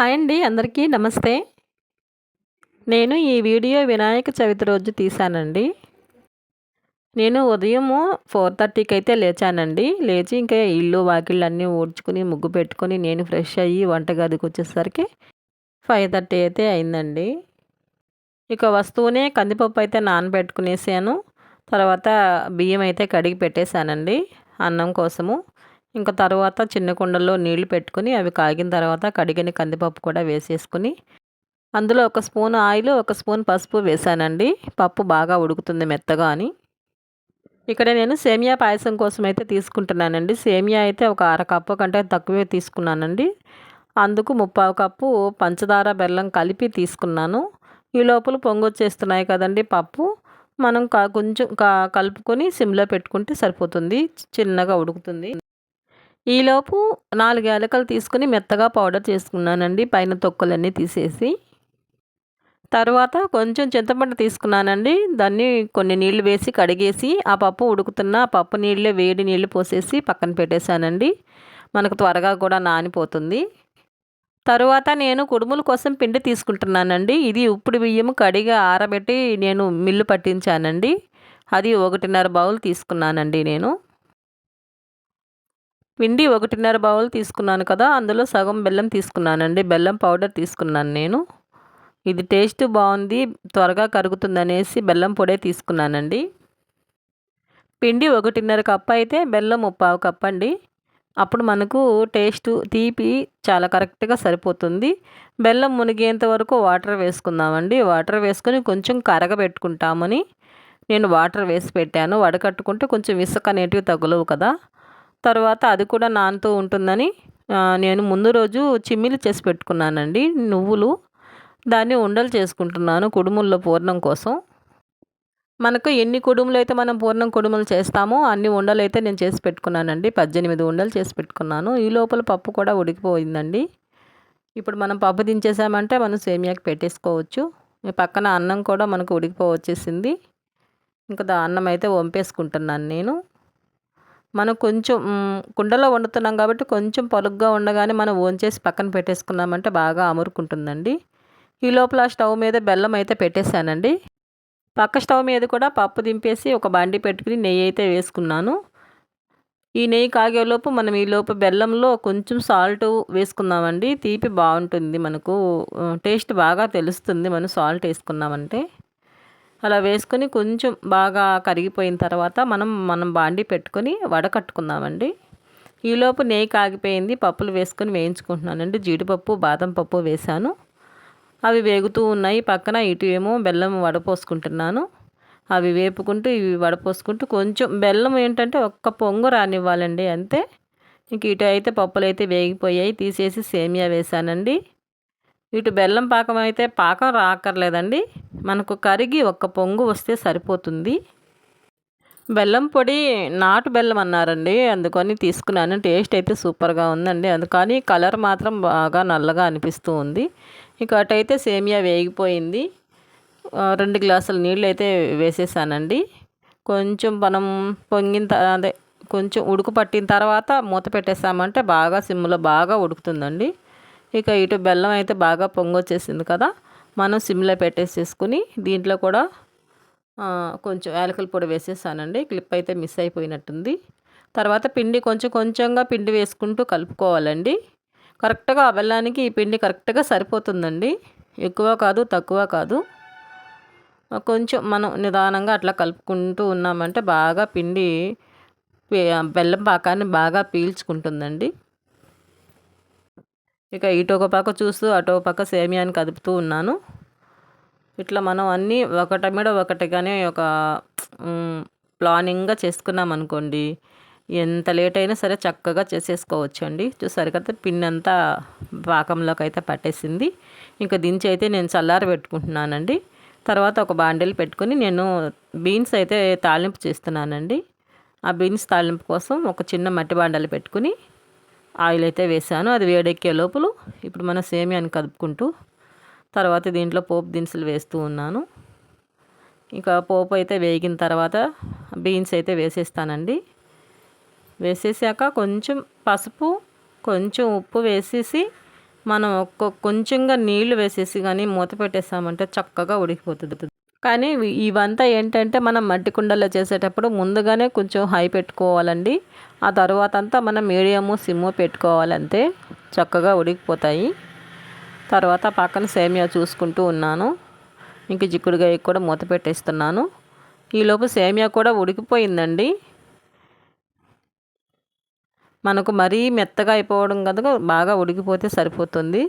Hi అండి అందరికీ నమస్తే. నేను ఈ వీడియో వినాయక చవితి రోజు తీశానండి. నేను ఉదయము ఫోర్ థర్టీకి అయితే లేచానండి. లేచి ఇంకా ఇల్లు వాకిళ్ళు అన్నీ ఊడ్చుకుని ముగ్గు పెట్టుకొని నేను ఫ్రెష్ అయ్యి వంటగదికి వచ్చేసరికి ఫైవ్ థర్టీ అయితే అయిందండి. ఇక వస్తువునే కందిపప్పు అయితే నానబెట్టుకునేసాను. తర్వాత బియ్యం అయితే కడిగి పెట్టేశానండి అన్నం కోసము. ఇంకా తర్వాత చిన్న కుండల్లో నీళ్ళు పెట్టుకుని అవి కాగిన తర్వాత కడిగిన కందిపప్పు కూడా వేసేసుకుని అందులో ఒక స్పూన్ ఆయిల్ ఒక స్పూన్ పసుపు వేసానండి. పప్పు బాగా ఉడుకుతుంది మెత్తగా అని. ఇక్కడ నేను సేమియా పాయసం కోసం అయితే తీసుకుంటున్నానండి. సేమియా అయితే ఒక అర కప్పు కంటే తక్కువే తీసుకున్నానండి. అందుకు ముప్పావు కప్పు పంచదార బెల్లం కలిపి తీసుకున్నాను. ఈ లోపల పొంగొచ్చేస్తున్నాయి కదండి పప్పు. మనం కొంచెం కలుపుకొని సిమ్లో పెట్టుకుంటే సరిపోతుంది. చిన్నగా ఉడుకుతుంది. ఈలోపు నాలుగు యాలకలు తీసుకుని మెత్తగా పౌడర్ చేసుకున్నానండి. పైన తొక్కలన్నీ తీసేసి. తర్వాత కొంచెం చింతపండు తీసుకున్నానండి. దాన్ని కొన్ని నీళ్ళు వేసి కడిగేసి ఆ పప్పు ఉడుకుతున్న పప్పు నీళ్ళే వేడి నీళ్ళు పోసేసి పక్కన పెట్టేశానండి. మనకు త్వరగా కూడా నానిపోతుంది. తరువాత నేను కుడుముల కోసం పిండి తీసుకుంటున్నానండి. ఇది ఉప్పుడు బియ్యం కడిగా ఆరబెట్టి నేను మిల్లు పట్టించానండి. అది ఒకటిన్నర బౌల్ తీసుకున్నానండి నేను. పిండి ఒకటిన్నర బౌల్ తీసుకున్నాను కదా అందులో సగం బెల్లం తీసుకున్నానండి. బెల్లం పౌడర్ తీసుకున్నాను నేను. ఇది టేస్ట్ బాగుంది త్వరగా కరుగుతుందనేసి బెల్లం పొడే తీసుకున్నానండి. పిండి ఒకటిన్నర కప్ అయితే బెల్లం ముప్పావు కప్ అండి. అప్పుడు మనకు టేస్ట్ తీపి చాలా కరెక్ట్గా సరిపోతుంది. బెల్లం మునిగేంత వరకు వాటర్ వేసుకుందామండి. వాటర్ వేసుకొని కొంచెం కరగబెట్టుకుంటామని నేను వాటర్ వేసి పెట్టాను. వడకట్టుకుంటే కొంచెం ఇసుక అనేటివి తగులవు కదా. తర్వాత అది కూడా నానుతూ ఉంటుందని నేను ముందు రోజు చిమ్మిలు చేసి పెట్టుకున్నానండి నువ్వులు దాన్ని ఉండలు చేసుకుంటున్నాను కుడుముల్లో పూర్ణం కోసం. మనకు ఎన్ని కుడుములు అయితే మనం పూర్ణం కుడుములు చేస్తామో అన్ని ఉండలు అయితే నేను చేసి పెట్టుకున్నానండి పద్దెనిమిది ఉండలు చేసి పెట్టుకున్నాను. ఈ లోపల పప్పు కూడా ఉడికిపోయిందండి. ఇప్పుడు మనం పప్పు దించేసామంటే మనం సేమియాకి పెట్టేసుకోవచ్చు. పక్కన అన్నం కూడా మనకు ఉడికిపోవచ్చేసింది. ఇంకా అన్నం అయితే వంపేసుకుంటున్నాను నేను. మనం కొంచెం కుండలో వండుతున్నాం కాబట్టి కొంచెం పొలుగ్గా ఉండగానే మనం చేసి పక్కన పెట్టేసుకున్నామంటే బాగా అమురుకుంటుందండి. ఈ లోపల స్టవ్ మీద బెల్లం అయితే పెట్టేశానండి. పక్క స్టవ్ మీద కూడా పప్పు దింపేసి ఒక బండి పెట్టుకుని నెయ్యి అయితే వేసుకున్నాను. ఈ నెయ్యి కాగేలోపు మనం ఈ లోపు బెల్లంలో కొంచెం సాల్ట్ వేసుకుందామండి. తీపి బాగుంటుంది మనకు. టేస్ట్ బాగా తెలుస్తుంది మనం సాల్ట్ వేసుకున్నామంటే. అలా వేసుకొని కొంచెం బాగా కరిగిపోయిన తర్వాత మనం మనం బాండి పెట్టుకొని వడకట్టుకుందామండి ఈలోపు నెయ్యి కాగిపోయింది పప్పులు వేసుకొని వేయించుకుంటున్నానండి. జీడిపప్పు బాదం పప్పు వేశాను. అవి వేగుతూ ఉన్నాయి. పక్కన ఇటు ఏమో బెల్లం వడపోసుకుంటున్నాను అవి వేపుకుంటూ ఇవి వడపోసుకుంటూ కొంచెం బెల్లం ఏంటంటే ఒక్క పొంగు రానివ్వాలండి అంతే. ఇంక ఇటు అయితే పప్పులు అయితే వేగిపోయాయి. తీసేసి సేమియా వేసానండి ఇటు బెల్లం పాకం అయితే పాకం రాకర్లేదండి. మనకు కరిగి ఒక్క పొంగు వస్తే సరిపోతుంది. బెల్లం పొడి నాటు బెల్లం అన్నారండి. అందుకని తీసుకున్నాను. టేస్ట్ అయితే సూపర్గా ఉందండి. అందుకని కలర్ మాత్రం బాగా నల్లగా అనిపిస్తూ ఉంది. ఇక అటైతే సేమియా వేగిపోయింది. రెండు గ్లాసుల నీళ్ళు అయితే వేసేసానండి. కొంచెం మనం పొంగిన అదే కొంచెం ఉడుకు పట్టిన తర్వాత మూత పెట్టేసామంటే బాగా సిమ్లో బాగా ఉడుకుతుందండి. ఇక ఇటు బెల్లం అయితే బాగా పొంగొచ్చేసింది కదా మనం సిమ్లో పెట్టేసేసుకుని దీంట్లో కూడా కొంచెం యాలకల పొడి వేసేసానండి. క్లిప్ అయితే మిస్ అయిపోయినట్టుంది. తర్వాత పిండి కొంచెం కొంచెంగా పిండి వేసుకుంటూ కలుపుకోవాలండి. కరెక్ట్గా ఆ బెల్లానికి ఈ పిండి కరెక్ట్గా సరిపోతుందండి. ఎక్కువ కాదు తక్కువ కాదు. కొంచెం మనం నిదానంగా అట్లా కలుపుకుంటూ ఉన్నామంటే బాగా పిండి బెల్లం పాకాన్ని బాగా పీల్చుకుంటుందండి. ఇక ఇటు ఒక పక్క చూస్తూ అటు ఒక పక్క సేమియాని కదుపుతూ ఉన్నాను. ఇట్లా మనం అన్నీ ఒకటి మీద ఒకటిగానే ఒక ప్లానింగ్గా చేసుకున్నాం అనుకోండి. ఎంత లేట్ అయినా సరే చక్కగా చేసేసుకోవచ్చు అండి చూసారు కదా పిన్ అంతా పాకంలోకి అయితే పట్టేసింది. ఇంకా దించి అయితే నేను చల్లారి పెట్టుకుంటున్నానండి. తర్వాత ఒక బాండిల్ పెట్టుకుని నేను బీన్స్ అయితే తాలింపు చేస్తున్నానండి. ఆ బీన్స్ తాలింపు కోసం ఒక చిన్న మట్టి బాండలు పెట్టుకుని ఆయిల్ అయితే వేసాను. అది వేడెక్కే లోపల ఇప్పుడు మన సేమియాని కదుపుకుంటూ తర్వాత దీంట్లో పోపు దినుసులు వేస్తూ ఉన్నాను. ఇంకా పోపు అయితే వేగిన తర్వాత బీన్స్ అయితే వేసేస్తానండి. వేసేసాక కొంచెం పసుపు కొంచెం ఉప్పు వేసేసి మనం ఒక్క కొంచెంగా నీళ్ళు వేసేసి కానీ మూత పెట్టేసామంటే చక్కగా ఉడికిపోతుంది. కానీ ఇవంతా ఏంటంటే మనం మట్టి కుండలో చేసేటప్పుడు ముందుగానే కొంచెం హై పెట్టుకోవాలండి. ఆ తర్వాత అంతా మనం మీడియము సిమ్ము పెట్టుకోవాలంతే. చక్కగా ఉడికిపోతాయి. తర్వాత పక్కన సేమియా చూసుకుంటూ ఉన్నాను. ఇంక చిక్కుడుగాయ కూడా మూత పెట్టేస్తున్నాను. ఈలోపు సేమియా కూడా ఉడికిపోయిందండి. మనకు మరీ మెత్తగా అయిపోవడం కదా బాగా ఉడికిపోతే సరిపోతుంది.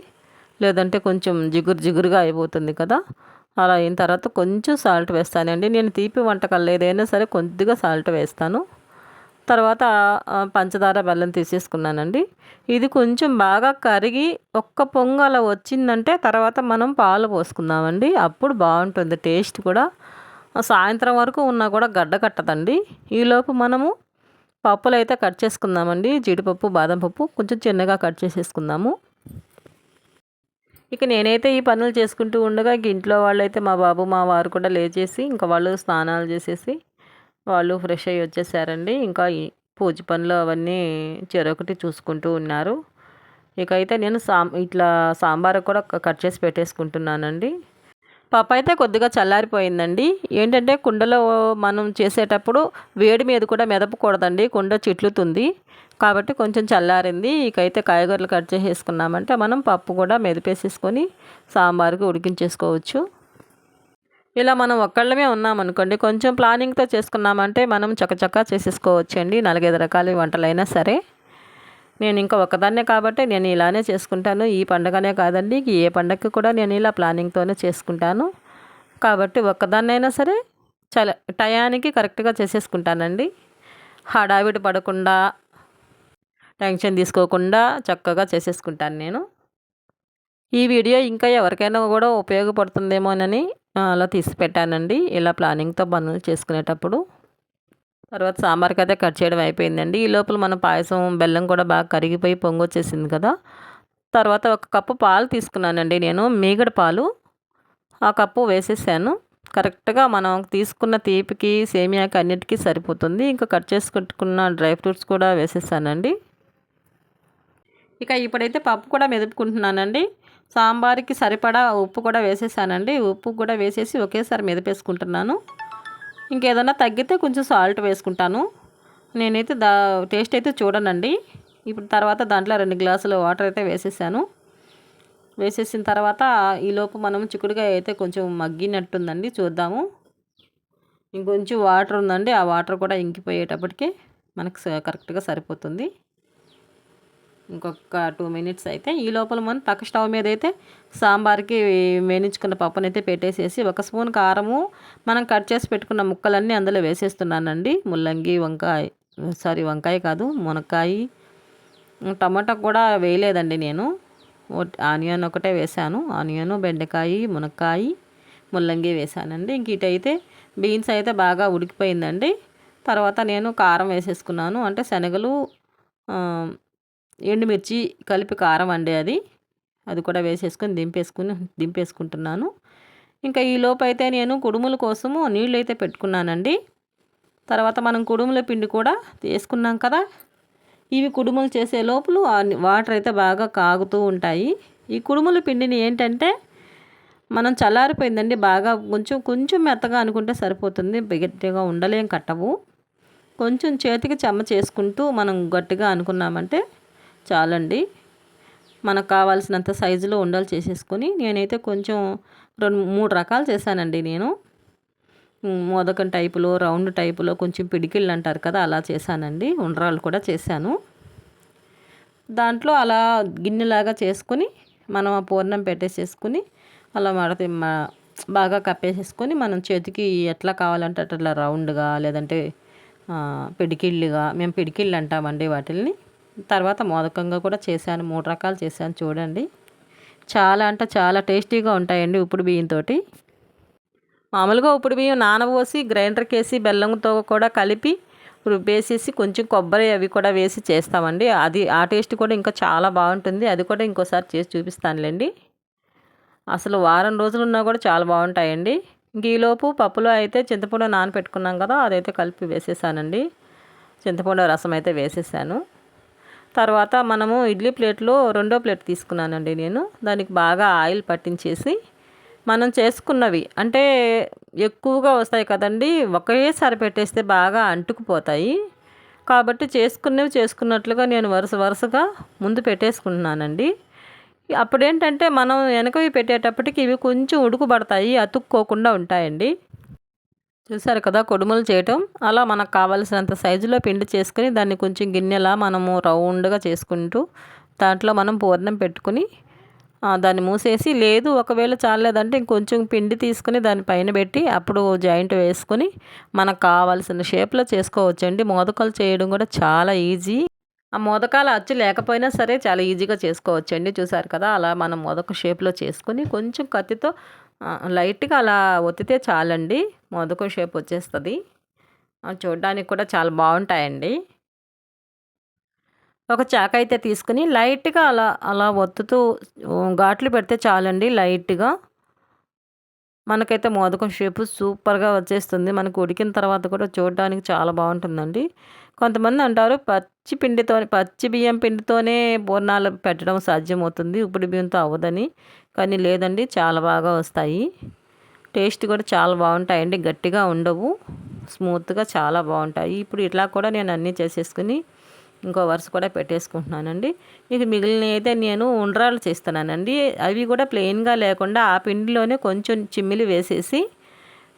లేదంటే కొంచెం జిగురు జిగురుగా అయిపోతుంది కదా. అలా అయిన తర్వాత కొంచెం సాల్ట్ వేస్తానండి. నేను తీపి వంటకాలు ఏదైనా సరే కొద్దిగా సాల్ట్ వేస్తాను. తర్వాత పంచదార బెల్లం తీసేసుకున్నానండి. ఇది కొంచెం బాగా కరిగి ఒక్క పొంగు అలా వచ్చిందంటే తర్వాత మనం పాలు పోసుకుందామండి. అప్పుడు బాగుంటుంది. టేస్ట్ కూడా సాయంత్రం వరకు ఉన్నా కూడా గడ్డ కట్టదండి. ఈలోపు మనము పప్పులు అయితే కట్ చేసుకుందామండి. జీడిపప్పు బాదం పప్పు కొంచెం చిన్నగా కట్ చేసేసుకుందాము. ఇక నేనైతే ఈ పనులు చేసుకుంటూ ఉండగా ఇంట్లో వాళ్ళు అయితే మా బాబు మా వారు కూడా లేచేసి ఇంకా వాళ్ళు స్నానాలు చేసేసి వాళ్ళు ఫ్రెష్ అయ్యి వచ్చేసారండి. ఇంకా ఈ పూజ పనులు అవన్నీ చెరొకటి చూసుకుంటూ ఉన్నారు. ఇక అయితే నేను సాం ఇట్లా సాంబార్ కూడా కట్ చేసి పెట్టేసుకుంటున్నానండి. పప్పు అయితే కొద్దిగా చల్లారిపోయిందండి. ఏంటంటే కుండలో మనం చేసేటప్పుడు వేడి మీద కూడా మెదపకూడదండి. కుండ చిట్లుతుంది. కాబట్టి కొంచెం చల్లారింది. ఇకైతే కాయగూరలు కట్ చేసేసుకున్నామంటే మనం పప్పు కూడా మెదిపేసేసుకొని సాంబార్కి ఉడికించేసుకోవచ్చు. ఇలా మనం ఒక్కళ్ళమే ఉన్నామనుకోండి కొంచెం ప్లానింగ్తో చేసుకున్నామంటే మనం చకచకా చేసేసుకోవచ్చు అండి నాలుగైదు రకాల వంటలైనా సరే. నేను ఇంకా ఒకదాన్నే కాబట్టి నేను ఇలానే చేసుకుంటాను. ఈ పండగనే కాదండి ఏ పండగకి కూడా నేను ఇలా ప్లానింగ్తోనే చేసుకుంటాను. కాబట్టి ఒక్కదాన్నైనా సరే చాలా టయానికి కరెక్ట్గా చేసేసుకుంటానండి. హడావిడి పడకుండా టెన్షన్ తీసుకోకుండా చక్కగా చేసేసుకుంటాను నేను. ఈ వీడియో ఇంకా ఎవరికైనా కూడా ఉపయోగపడుతుందేమోనని అలా తీసి పెట్టానండి. ఇలా ప్లానింగ్తో పనులు చేసుకునేటప్పుడు. తర్వాత సాంబార్కి అయితే కట్ చేయడం అయిపోయిందండి. ఈ లోపల మన పాయసం బెల్లం కూడా బాగా కరిగిపోయి పొంగు వచ్చేసింది కదా. తర్వాత ఒక కప్పు పాలు తీసుకున్నానండి నేను మీగడ పాలు. ఆ కప్పు వేసేసాను. కరెక్ట్గా మనం తీసుకున్న తీపికి సేమియాకి అన్నిటికీ సరిపోతుంది. ఇంకా కట్ చేసుకుంటున్న డ్రై ఫ్రూట్స్ కూడా వేసేసానండి. ఇక ఇప్పుడైతే పప్పు కూడా మెదుపుకుంటున్నానండి. సాంబార్కి సరిపడా ఉప్పు కూడా వేసేసానండి. ఉప్పు కూడా వేసేసి ఒకేసారి మెదిపేసుకుంటున్నాను. ఇంకేదైనా తగ్గితే కొంచెం సాల్ట్ వేసుకుంటాను. నేనైతే దా టేస్ట్ అయితే చూడనండి. ఇప్పుడు తర్వాత దాంట్లో రెండు గ్లాసులు వాటర్ అయితే వేసేసాను. వేసేసిన తర్వాత ఈలోపు మనం చిక్కుడుగా అయితే కొంచెం మగ్గినట్టుందండి. చూద్దాము. ఇంకొంచెం వాటర్ ఉందండి. ఆ వాటర్ కూడా ఇంకిపోయేటప్పటికి మనకు స- కరెక్ట్గా సరిపోతుంది. ఇంకొక టూ మినిట్స్ అయితే ఈ లోపల మనం పక్క స్టవ్ మీద అయితే సాంబార్కి వేయించుకున్న పప్పునైతే అయితే పెట్టేసేసి ఒక స్పూన్ కారము మనం కట్ చేసి పెట్టుకున్న ముక్కలన్నీ అందులో వేసేస్తున్నానండి. ముల్లంగి వంకాయ సారీ వంకాయ కాదు మునక్కాయ. టమాటా కూడా వేయలేదండి నేను. ఆనియన్ ఒకటే వేసాను ఆనియన్ బెండకాయ మునక్కాయ ముల్లంగి వేసానండి ఇంక ఇటైతే బీన్స్ అయితే బాగా ఉడికిపోయిందండి. తర్వాత నేను కారం వేసేసుకున్నాను. అంటే శనగలు ఎండుమిర్చి కలిపి కారం అండి అది. అది కూడా వేసేసుకొని దింపేసుకుని దింపేసుకుంటున్నాను. ఇంకా ఈ లోపు అయితే నేను కుడుముల కోసము నీళ్ళు అయితే పెట్టుకున్నానండి. తర్వాత మనం కుడుముల పిండి కూడా వేసుకున్నాం కదా. ఇవి కుడుములు చేసే లోపల వాటర్ అయితే బాగా కాగుతూ ఉంటాయి. ఈ కుడుముల పిండిని ఏంటంటే మనం చల్లారిపోయిందండి బాగా కొంచెం కొంచెం మెత్తగా అనుకుంటే సరిపోతుంది. గట్టిగా ఉండలేం కట్టవు. కొంచెం చేతికి చెమ్మ చేసుకుంటూ మనం గట్టిగా అనుకున్నామంటే చాలండి. మనకు కావాల్సినంత సైజులో ఉండలు చేసేసుకొని నేనైతే కొంచెం రెండు మూడు రకాలు చేశానండి నేను. మోదకం టైపులో రౌండ్ టైపులో కొంచెం పిడికిళ్ళు అంటారు కదా అలా చేశానండి. ఉండ్రాలు కూడా చేశాను. దాంట్లో అలా గిన్నెలాగా చేసుకొని మనం ఆ పూర్ణం పెట్టేసేసుకుని అలా మడత బాగా కప్పేసేసుకొని మనం చేతికి ఎట్లా కావాలంటే అట్లా రౌండ్గా లేదంటే పిడికిళ్ళుగా మేము పిడికిళ్ళు అంటామండి వాటిల్ని. తర్వాత మోదకంగా కూడా చేశాను మూడు రకాలు చేశాను చూడండి. చాలా అంటే చాలా టేస్టీగా ఉంటాయండి ఉప్పుడు బియ్యంతో మామూలుగా ఉప్పుడు బియ్యం నానబోసి గ్రైండర్కి వేసి బెల్లంతో కూడా కలిపి రుబ్బేసేసి కొంచెం కొబ్బరి అవి కూడా వేసి చేస్తామండి. అది ఆ టేస్ట్ కూడా ఇంకా చాలా బాగుంటుంది. అది కూడా ఇంకోసారి చేసి చూపిస్తానులేండి. అసలు వారం రోజులు ఉన్నా కూడా చాలా బాగుంటాయండి. ఇంక ఈలోపు పప్పులో అయితే చింతపండు నానపెట్టుకున్నాం కదా అదైతే కలిపి వేసేసానండి. చింతపండు రసం అయితే వేసేసాను. తర్వాత మనము ఇడ్లీ ప్లేట్లో రెండో ప్లేట్ తీసుకున్నానండి నేను. దానికి బాగా ఆయిల్ పట్టించేసి మనం చేసుకున్నవి అంటే ఎక్కువగా వస్తాయి కదండి ఒకేసారి పెట్టేస్తే బాగా అంటుకుపోతాయి. కాబట్టి చేసుకున్నవి చేసుకున్నట్లుగా నేను వరుస వరుసగా ముందు పెట్టేసుకుంటున్నానండి. అప్పుడేంటంటే మనం వెనకవి పెట్టేటప్పటికి ఇవి కొంచెం ఉడుకుబడతాయి అతుక్కోకుండా ఉంటాయండి. చూసారు కదా కొడుములు చేయటం. అలా మనకు కావలసినంత సైజులో పిండి చేసుకుని దాన్ని కొంచెం గిన్నెలా మనము రౌండ్గా చేసుకుంటూ దాంట్లో మనం పూర్ణం పెట్టుకుని దాన్ని మూసేసి లేదు ఒకవేళ చాలేదంటే ఇంకొంచెం పిండి తీసుకుని దాని పైన పెట్టి అప్పుడు జాయింట్ వేసుకొని మనకు కావాల్సిన షేప్లో చేసుకోవచ్చండి. మోదకాలు చేయడం కూడా చాలా ఈజీ. ఆ మోదకాల అచ్చు లేకపోయినా సరే చాలా ఈజీగా చేసుకోవచ్చండి. చూసారు కదా అలా మనం మోదక షేప్లో చేసుకొని కొంచెం కత్తితో లైట్గా అలా ఒత్తితే చాలండి. మోదకం షేప్ వచ్చేస్తుంది. చూడడానికి కూడా చాలా బాగుంటాయండి. ఒక చాక అయితే తీసుకుని లైట్గా అలా అలా ఒత్తుతూ ఘాట్లు పెడితే చాలండి లైట్గా. మనకైతే మోదకం షేపు సూపర్గా వచ్చేస్తుంది. మనకు ఉడికిన తర్వాత కూడా చూడడానికి చాలా బాగుంటుందండి. కొంతమంది అంటారు పచ్చి పిండితో పచ్చి బియ్యం పిండితోనే బోర్నాలు పెట్టడం సాధ్యమవుతుంది. ఇప్పుడు బియ్యంతో అవ్వదని. కానీ లేదండి చాలా బాగా వస్తాయి. టేస్ట్ కూడా చాలా బాగుంటాయండి గట్టిగా ఉండవు. స్మూత్గా చాలా బాగుంటాయి. ఇప్పుడు ఇట్లా కూడా నేను అన్నీ చేసేసుకుని ఇంకో వరుస కూడా పెట్టేసుకుంటున్నానండి. ఇక మిగిలిన అయితే నేను ఉండ్రాలు చేస్తున్నానండి. అవి కూడా ప్లెయిన్గా లేకుండా ఆ పిండిలోనే కొంచెం చిమ్మిలి వేసేసి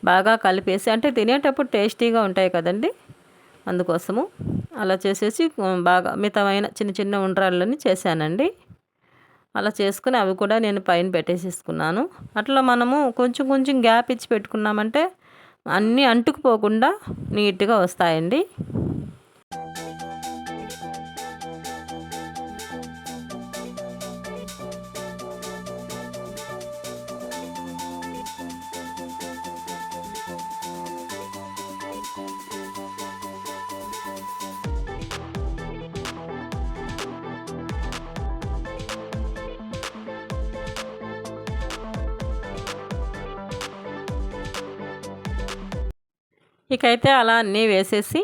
బాగా కలిపేసి అంటే తినేటప్పుడు టేస్టీగా ఉంటాయి కదండి. అందుకోసము అలా చేసేసి బాగా మితమైన చిన్న చిన్న ఉండ్రాళ్ళని చేశానండి. అలా చేసుకుని అవి కూడా నేను పైన పెట్టేసేసుకున్నాను. అట్లా మనము కొంచెం కొంచెం గ్యాప్ ఇచ్చి పెట్టుకున్నామంటే అన్నీ అంటుకుపోకుండా నీట్గా వస్తాయండి. ఇకైతే అలా అన్నీ వేసేసి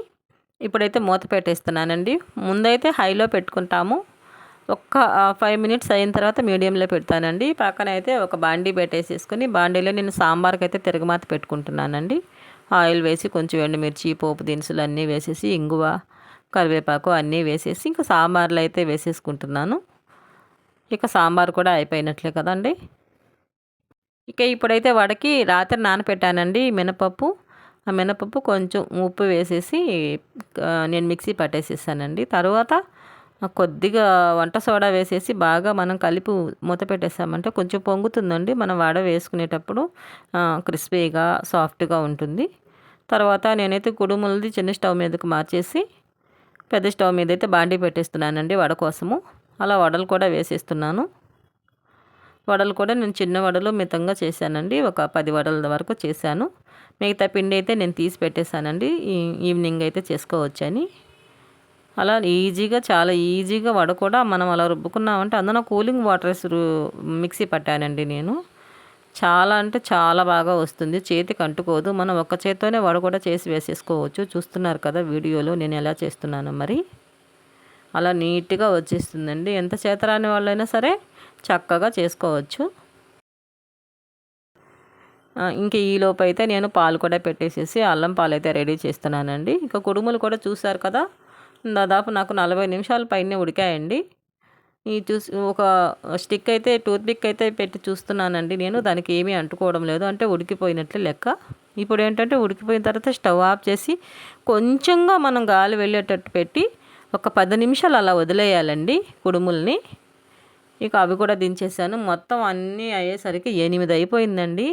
ఇప్పుడైతే మూత పెట్టేస్తున్నానండి. ముందైతే హైలో పెట్టుకుంటాము. ఒక్క ఫైవ్ మినిట్స్ అయిన తర్వాత మీడియంలో పెడతానండి. పక్కన అయితే ఒక బాండీ పెట్టేసేసుకుని బాండీలో నేను సాంబార్కి అయితే తిరగమాత పెట్టుకుంటున్నానండి. ఆయిల్ వేసి కొంచెం ఎండుమిర్చి పోపు దినుసులు అన్నీ వేసేసి ఇంగువ కరివేపాకు అన్నీ వేసేసి ఇంకా సాంబార్లో అయితే వేసేసుకుంటున్నాను. ఇక సాంబార్ కూడా అయిపోయినట్లే కదండి. ఇక ఇప్పుడైతే వాడికి రాత్రి నానపెట్టానండి మినపప్పు. ఆ మినపప్పు కొంచెం ఉప్పు వేసేసి నేను మిక్సీ పట్టేసేసానండి. తర్వాత కొద్దిగా వంట సోడా వేసేసి బాగా మనం కలిపి మూత పెట్టేసామంటే కొంచెం పొంగుతుందండి. మనం వడ వేసుకునేటప్పుడు క్రిస్పీగా సాఫ్ట్గా ఉంటుంది. తర్వాత నేనైతే కుడుములది చిన్న స్టవ్ మీదకి మార్చేసి పెద్ద స్టవ్ మీద అయితే బాండీ పెట్టేస్తున్నానండి వడ కోసము. అలా వడలు కూడా వేసేస్తున్నాను. వడలు కూడా నేను చిన్న వడలు మితంగా చేశానండి. ఒక పది వడల వరకు చేశాను. మిగతా పిండి అయితే నేను తీసి పెట్టేశానండి. ఈవినింగ్ అయితే చేసుకోవచ్చని. అలా ఈజీగా చాలా ఈజీగా వడ కూడా మనం అలా రుబ్బుకున్నామంటే అందులో కూలింగ్ వాటర్స్ మిక్సీ పట్టానండి నేను. చాలా అంటే చాలా బాగా వస్తుంది. చేతికి అంటుకోదు. మనం ఒక్క చేత్తోనే వడ కూడా చేసి వేసేసుకోవచ్చు. చూస్తున్నారు కదా వీడియోలో నేను ఎలా చేస్తున్నాను మరి. అలా నీట్గా వచ్చేస్తుందండి. ఎంత చేతరాని వాళ్ళైనా సరే చక్కగా చేసుకోవచ్చు. ఇంక ఈలోపు అయితే నేను పాలు కూడా పెట్టేసేసి అల్లం పాలు అయితే రెడీ చేస్తున్నానండి. ఇంకా కుడుములు కూడా చూసారు కదా? దాదాపు నాకు నలభై నిమిషాల పైనే ఉడికాయండి. ఈ చూసి ఒక స్టిక్ అయితే టూత్ పిక్ అయితే పెట్టి చూస్తున్నానండి నేను. దానికి ఏమీ అంటుకోవడం లేదు. అంటే ఉడికిపోయినట్లు లెక్క. ఇప్పుడు ఏంటంటే ఉడికిపోయిన తర్వాత స్టవ్ ఆఫ్ చేసి కొంచెంగా మనం గాలి వెళ్ళేటట్టు పెట్టి ఒక పది నిమిషాలు అలా వదిలేయాలండి కుడుముల్ని. ఇక అవి కూడా దించేసాను. మొత్తం అన్నీ అయ్యేసరికి ఎనిమిది అయిపోయిందండి.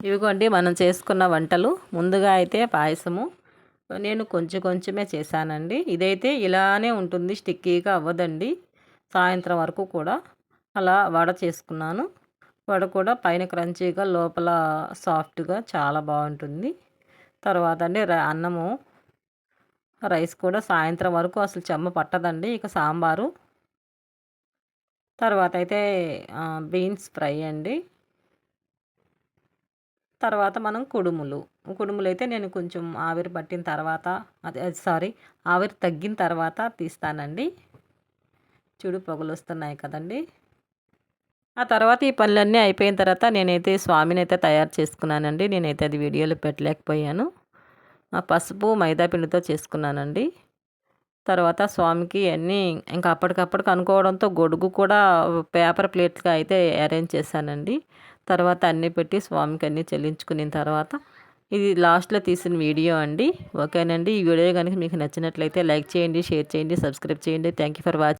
ఇవిగోండి మనం చేసుకున్న వంటలు. ముందుగా అయితే పాయసము. నేను కొంచెం కొంచెమే చేశానండి. ఇదైతే ఇలానే ఉంటుంది స్టిక్కీగా అవ్వదండి. సాయంత్రం వరకు కూడా అలా వడ చేసుకున్నాను. వడ కూడా పైన క్రంచీగా లోపల సాఫ్ట్గా చాలా బాగుంటుంది. తర్వాత అండి అన్నము. రైస్ కూడా సాయంత్రం వరకు అసలు చెమ్మ పట్టదండి ఇక సాంబారు. తర్వాత అయితే బీన్స్ ఫ్రై అండి. తర్వాత మనం కుడుములు. కుడుములు అయితే నేను కొంచెం ఆవిరి పట్టిన తర్వాత అదే సారీ ఆవిరి తగ్గిన తర్వాత తీస్తానండి. చూడు పొగలు వస్తున్నాయి కదండి. ఆ తర్వాత ఈ పనులన్నీ అయిపోయిన తర్వాత నేనైతే స్వామిని అయితే తయారు చేసుకున్నానండి. నేనైతే అది వీడియోలో పెట్టలేకపోయాను. ఆ పసుపు మైదా పిండితో చేసుకున్నానండి. తర్వాత స్వామికి అన్నీ ఇంకా అప్పటికప్పటికి అనుకోవడంతో గొడుగు కూడా పేపర్ ప్లేట్గా అయితే అరేంజ్ చేశానండి. తర్వాత అన్నీ పెట్టి స్వామికి అన్నీ చెల్లించుకున్న తర్వాత ఇది లాస్ట్లో తీసిన వీడియో అండి. ఓకేనండి. ఈ వీడియో కనుక మీకు నచ్చినట్లయితే లైక్ చేయండి షేర్ చేయండి సబ్స్క్రైబ్ చేయండి. Thank you for watching